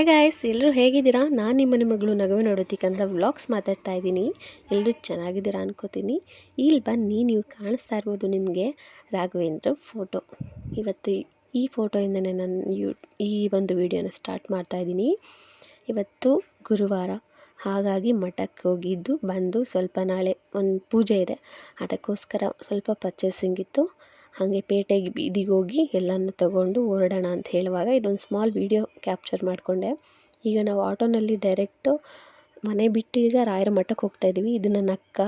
Hi guys ಎಲ್ಲರೂ ಹೇಗಿದ್ದೀರಾ? ನಾನು ನಿಮ್ಮ ನಿಮ್ಮ ಮಗಳು ನಗುವೆ ನೋಡೋತಿ ಕನ್ನಡ ವ್ಲಾಗ್ಸ್ ಮಾತಾಡ್ತಾ ಇದ್ದೀನಿ. ಎಲ್ಲರೂ ಚೆನ್ನಾಗಿದ್ದೀರಾ ಅನ್ಕೋತೀನಿ. ಇಲ್ಲಿ ಬನ್ನಿ, ನೀವು ಕಾಣಿಸ್ತಾ ಇರ್ಬೋದು ನಿಮಗೆ ರಾಘವೇಂದ್ರ ಫೋಟೋ ಇವತ್ತು ಈ ಫೋಟೋಯಿಂದನೇ ನಾನು ಯೂ, ಈ ಒಂದು ವಿಡಿಯೋನ ಸ್ಟಾರ್ಟ್ ಮಾಡ್ತಾ ಇದ್ದೀನಿ. ಇವತ್ತು ಗುರುವಾರ. ಹಾಗಾಗಿ ಮಠಕ್ಕೆ ಹೋಗಿದ್ದು, ಬಂದು ಸ್ವಲ್ಪ ನಾಳೆ ಒಂದು ಪೂಜೆ ಇದೆ. ಅದಕ್ಕೋಸ್ಕರ ಸ್ವಲ್ಪ ಪರ್ಚೇಸಿಂಗ್ ಇತ್ತು. ಹಾಗೆ ಪೇಟೆಗೆ ಬೀದಿಗೆ ಹೋಗಿ ಎಲ್ಲನೂ ತಗೊಂಡು ಹೊರಡೋಣ ಅಂತ ಹೇಳುವಾಗ ಇದೊಂದು ಸ್ಮಾಲ್ ವೀಡಿಯೋ ಕ್ಯಾಪ್ಚರ್ ಮಾಡಿಕೊಂಡೆ. ಈಗ ನಾವು ಆಟೋನಲ್ಲಿ ಡೈರೆಕ್ಟು ಮನೆ ಬಿಟ್ಟು ಈಗ ರಾಯರ ಮಠಕ್ಕೆ ಹೋಗ್ತಾ ಇದ್ದೀವಿ. ಇದು ನನ್ನ ಅಕ್ಕ.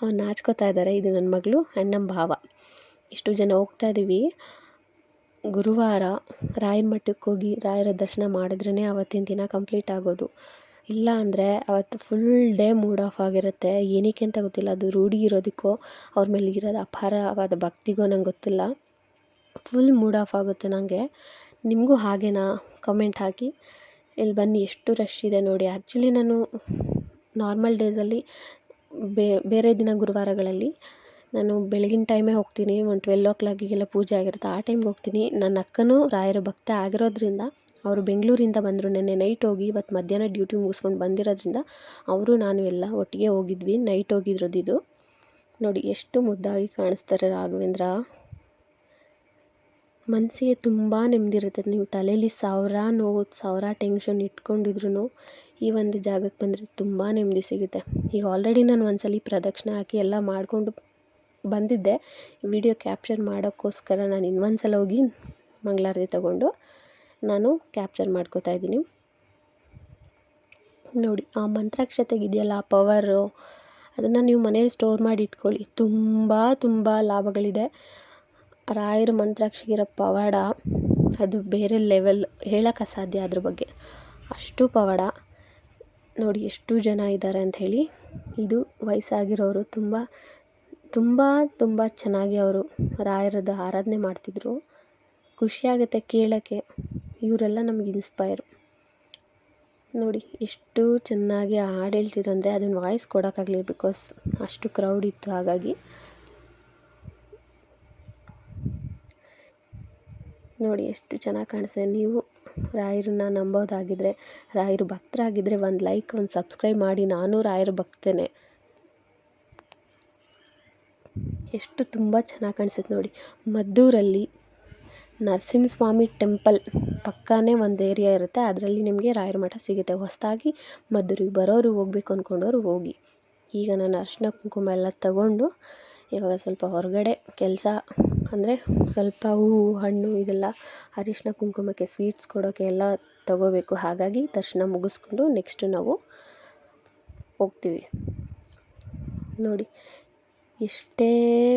ಅವ್ನು ನಾಚ್ಕೋತಾ ಇದ್ದಾರೆ. ಇದು ನನ್ನ ಮಗಳು ಆ್ಯಂಡ್ ಭಾವ. ಇಷ್ಟು ಜನ ಹೋಗ್ತಾ ಇದ್ದೀವಿ. ಗುರುವಾರ ರಾಯರ ಮಠಕ್ಕೆ ಹೋಗಿ ರಾಯರ ದರ್ಶನ ಮಾಡಿದ್ರೇ ಆವತ್ತಿನ ದಿನ ಕಂಪ್ಲೀಟ್ ಆಗೋದು. ಇಲ್ಲ ಅಂದರೆ ಅವತ್ತು ಫುಲ್ ಡೇ ಮೂಡ್ ಆಫ್ ಆಗಿರುತ್ತೆ. ಏನಕ್ಕೆ ಅಂತ ಗೊತ್ತಿಲ್ಲ. ಅದು ರೂಢಿ ಇರೋದಕ್ಕೋ ಅವ್ರ ಮೇಲೆ ಇರೋದು ಅಪಾರವಾದ ಭಕ್ತಿಗೋ ನಂಗೆ ಗೊತ್ತಿಲ್ಲ. ಫುಲ್ ಮೂಡ್ ಆಫ್ ಆಗುತ್ತೆ ನನಗೆ ನಿಮಗೂ ಹಾಗೇನಾ? ಕಮೆಂಟ್ ಹಾಕಿ. ಇಲ್ಲಿ ಬನ್ನಿ, ಎಷ್ಟು ರಶ್ ಇದೆ ನೋಡಿ. ಆ್ಯಕ್ಚುಲಿ ನಾನು ನಾರ್ಮಲ್ ಡೇಸಲ್ಲಿ ಬೇರೆ ದಿನ ಗುರುವಾರಗಳಲ್ಲಿ ನಾನು ಬೆಳಗಿನ ಟೈಮೇ ಹೋಗ್ತೀನಿ. ಒಂದು ಟ್ವೆಲ್ ಓ ಕ್ಲಾಕಿಗೆಲ್ಲ ಪೂಜೆ ಆಗಿರುತ್ತೆ. ಆ ಟೈಮ್ಗೆ ಹೋಗ್ತೀನಿ. ನನ್ನ ಅಕ್ಕನೂ ರಾಯರ ಭಕ್ತ ಆಗಿರೋದ್ರಿಂದ ಅವರು ಬೆಂಗಳೂರಿಂದ ಬಂದರು, ನೆನ್ನೆ ನೈಟ್ ಹೋಗಿ ಇವತ್ತು ಮಧ್ಯಾಹ್ನ ಡ್ಯೂಟಿ ಮುಗಿಸ್ಕೊಂಡು ಬಂದಿರೋದ್ರಿಂದ ಅವರು ನಾನು ಎಲ್ಲ ಒಟ್ಟಿಗೆ ಹೋಗಿದ್ವಿ ನೈಟ್ ಹೋಗಿರೋದಿದು ನೋಡಿ ಎಷ್ಟು ಮುದ್ದಾಗಿ ಕಾಣಿಸ್ತಾರೆ ರಾಘವೇಂದ್ರ. ಮನಸ್ಸಿಗೆ ತುಂಬ ನೆಮ್ಮದಿ ಇರುತ್ತೆ, ನೀವು ತಲೆಯಲ್ಲಿ ಸಾವಿರ ನೋವು, ಸಾವಿರ ಟೆನ್ಷನ್ ಇಟ್ಕೊಂಡಿದ್ರು ಈ ಒಂದು ಜಾಗಕ್ಕೆ ಬಂದರೆ ತುಂಬ ನೆಮ್ಮದಿ ಸಿಗುತ್ತೆ. ಈಗ ಆಲ್ರೆಡಿ ನಾನು ಒಂದ್ಸಲ ಪ್ರದಕ್ಷಿಣೆ ಹಾಕಿ ಎಲ್ಲ ಮಾಡಿಕೊಂಡು ಬಂದಿದ್ದೆ ವಿಡಿಯೋ ಕ್ಯಾಪ್ಚರ್ ಮಾಡೋಕ್ಕೋಸ್ಕರ ನಾನು ಇನ್ನೊಂದು ಸಲ ಹೋಗಿ ಮಂಗಳಾರತಿ ತಗೊಂಡು ನಾನು ಕ್ಯಾಪ್ಚರ್ ಮಾಡ್ಕೋತಾ ಇದ್ದೀನಿ. ನೋಡಿ, ಆ ಮಂತ್ರಾಕ್ಷತೆಗೆ ಇದೆಯಲ್ಲ ಆ ಪವರು ಅದನ್ನು ನೀವು ಮನೇಲಿ ಸ್ಟೋರ್ ಮಾಡಿ ಇಟ್ಕೊಳ್ಳಿ. ತುಂಬ ತುಂಬ ಲಾಭಗಳಿದೆ. ರಾಯರ ಮಂತ್ರಾಕ್ಷಿಗಿರೋ ಪವಾಡ, ಅದು ಬೇರೆ ಲೆವೆಲ್ ಹೇಳೋಕೆ ಅಸಾಧ್ಯ ಅದ್ರ ಬಗ್ಗೆ. ಅಷ್ಟು ಪವಾಡ. ನೋಡಿ, ಎಷ್ಟು ಜನ ಇದ್ದಾರೆ ಅಂಥೇಳಿ ಇದು ವಯಸ್ಸಾಗಿರೋರು ತುಂಬ ತುಂಬ ತುಂಬ ಚೆನ್ನಾಗಿ ಅವರು ರಾಯರದ್ದು ಆರಾಧನೆ ಮಾಡ್ತಿದ್ರು. ಖುಷಿಯಾಗುತ್ತೆ ಕೇಳೋಕ್ಕೆ. ಇವರೆಲ್ಲ ನಮ್ಗೆ ಇನ್ಸ್ಪೈರು ನೋಡಿ, ಎಷ್ಟು ಚೆನ್ನಾಗಿ ಹಾಡು ಹೇಳ್ತಿದ್ರು ಅಂದರೆ ಅದನ್ನು ವಾಯ್ಸ್ ಕೊಡೋಕ್ಕಾಗಲಿಲ್ಲ ಬಿಕಾಸ್ ಅಷ್ಟು ಕ್ರೌಡ್ ಇತ್ತು ಹಾಗಾಗಿ. ನೋಡಿ, ಎಷ್ಟು ಚೆನ್ನಾಗಿ ಕಾಣಿಸ್ತಿದೆ ನೀವು ರಾಯರನ್ನ ನಂಬೋದಾಗಿದ್ದರೆ ರಾಯರ ಭಕ್ತರಾಗಿದ್ದರೆ ಒಂದು ಲೈಕ್ ಒಂದು ಸಬ್ಸ್ಕ್ರೈಬ್ ಮಾಡಿ. ನಾನು ರಾಯರ ಭಕ್ತೇನೆ. ಎಷ್ಟು ತುಂಬ ಚೆನ್ನಾಗಿ ಕಾಣಿಸುತ್ತೆ ನೋಡಿ. ಮದ್ದೂರಲ್ಲಿ ನರಸಿಂಹಸ್ವಾಮಿ ಟೆಂಪಲ್ ಪಕ್ಕನೇ ಒಂದು ಏರಿಯಾ ಇರುತ್ತೆ. ಅದರಲ್ಲಿ ನಿಮಗೆ ರಾಯರ ಮಠ ಸಿಗುತ್ತೆ. ಹೊಸದಾಗಿ ಮದ್ದೂರಿಗೆ ಬರೋರು ಹೋಗ್ಬೇಕು ಅಂದ್ಕೊಂಡೋರು ಹೋಗಿ. ಈಗ ನಾನು ಅರಿಶಿನ ಕುಂಕುಮ ಎಲ್ಲ ತಗೊಂಡು ಇವಾಗ ಸ್ವಲ್ಪ ಹೊರಗಡೆ ಕೆಲಸ ಅಂದರೆ ಸ್ವಲ್ಪ ಹೂವು ಹಣ್ಣು ಇದೆಲ್ಲ ಅರಿಶಿನ ಕುಂಕುಮಕ್ಕೆ ಸ್ವೀಟ್ಸ್ ಕೊಡೋಕ್ಕೆ ಎಲ್ಲ ತಗೋಬೇಕು. ಹಾಗಾಗಿ ದರ್ಶನ ಮುಗಿಸ್ಕೊಂಡು ನೆಕ್ಸ್ಟು ನಾವು ಹೋಗ್ತೀವಿ. ನೋಡಿ ಎಷ್ಟೇ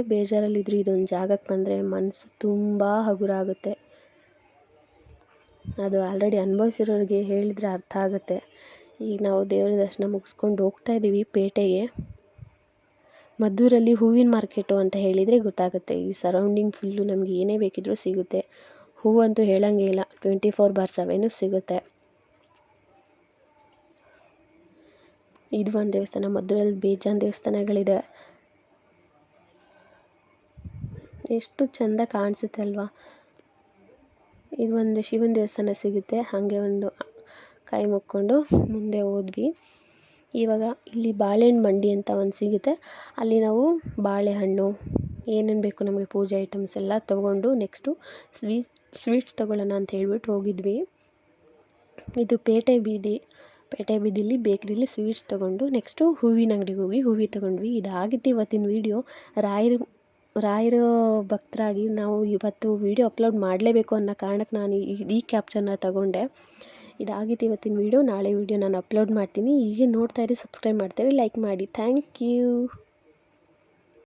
ಬೇಜಾರಲ್ಲಿದ್ದರೂ ಇದೊಂದು ಜಾಗಕ್ಕೆ ಬಂದರೆ ಮನಸ್ಸು ತುಂಬ ಹಗುರ ಆಗುತ್ತೆ ಅದು ಆಲ್ರೆಡಿ ಅನುಭವಿಸಿರೋರಿಗೆ ಹೇಳಿದರೆ ಅರ್ಥ ಆಗುತ್ತೆ. ಈಗ ನಾವು ದೇವರ ದರ್ಶನ ಮುಗಿಸ್ಕೊಂಡು ಹೋಗ್ತಾ ಇದ್ದೀವಿ ಪೇಟೆಗೆ. ಮದ್ದೂರಲ್ಲಿ ಹೂವಿನ ಮಾರ್ಕೆಟು ಅಂತ ಹೇಳಿದರೆ ಗೊತ್ತಾಗುತ್ತೆ. ಈ ಸರೌಂಡಿಂಗ್ ಫುಲ್ಲು ನಮಗೆ ಏನೇ ಬೇಕಿದ್ರೂ ಸಿಗುತ್ತೆ. ಹೂವಂತೂ ಹೇಳಂಗೆ ಇಲ್ಲ. ಟ್ವೆಂಟಿ ಫೋರ್ ಬಾರ್ ಸೆವೆನು ಸಿಗುತ್ತೆ. ಇದು ಒಂದು ದೇವಸ್ಥಾನ. ಮದ್ದೂರಲ್ಲಿ ಬೇಜಾನ್ ದೇವಸ್ಥಾನಗಳಿದೆ. ಎಷ್ಟು ಚೆಂದ ಕಾಣಿಸುತ್ತೆ ಅಲ್ವಾ ಇದು ಒಂದು ಶಿವನ ದೇವಸ್ಥಾನ ಸಿಗುತ್ತೆ. ಹಾಗೆ ಒಂದು ಕೈ ಮುಕ್ಕೊಂಡು ಮುಂದೆ ಹೋದ್ವಿ. ಇವಾಗ ಇಲ್ಲಿ ಬಾಳೆಹಣ್ಣು ಮಂಡಿ ಅಂತ ಒಂದು ಸಿಗುತ್ತೆ. ಅಲ್ಲಿ ನಾವು ಬಾಳೆಹಣ್ಣು, ಏನೇನು ಬೇಕು ನಮಗೆ ಪೂಜೆ ಐಟಮ್ಸ್ ಎಲ್ಲ ತೊಗೊಂಡು ನೆಕ್ಸ್ಟು ಸ್ವೀಟ್ ಸ್ವೀಟ್ಸ್ ತೊಗೊಳ್ಳೋಣ ಅಂತ ಹೇಳ್ಬಿಟ್ಟು ಹೋಗಿದ್ವಿ. ಇದು ಪೇಟೆ ಬೀದಿ, ಪೇಟೆ ಬೀದಿಲಿ ಬೇಕ್ರಿಲಿ ಸ್ವೀಟ್ಸ್ ತೊಗೊಂಡು ನೆಕ್ಸ್ಟು ಹೂವಿನ ಅಂಗಡಿಗೆ ಹೋಗಿ ಹೂವಿ ತೊಗೊಂಡ್ವಿ. ಇದಾಗಿತ್ತು ಇವತ್ತಿನ ವೀಡಿಯೋ ರಾಯರ ರಾಯರ ಭಕ್ತರಾಗಿ ನಾವು ಇವತ್ತು ವೀಡಿಯೋ ಅಪ್ಲೋಡ್ ಮಾಡಲೇಬೇಕು ಅನ್ನೋ ಕಾರಣಕ್ಕೆ ನಾನು ಈ ಕ್ಯಾಪ್ಚರ್ನ ತಗೊಂಡೆ. ಇದಾಗಿತ್ತು ಇವತ್ತಿನ ವೀಡಿಯೋ ನಾಳೆ ವೀಡಿಯೋ ನಾನು ಅಪ್ಲೋಡ್ ಮಾಡ್ತೀನಿ. ಹೀಗೆ ನೋಡ್ತಾ ಇರಿ ಸಬ್ಸ್ಕ್ರೈಬ್ ಮಾಡ್ತೇವೆ ಲೈಕ್ ಮಾಡಿ. Thank you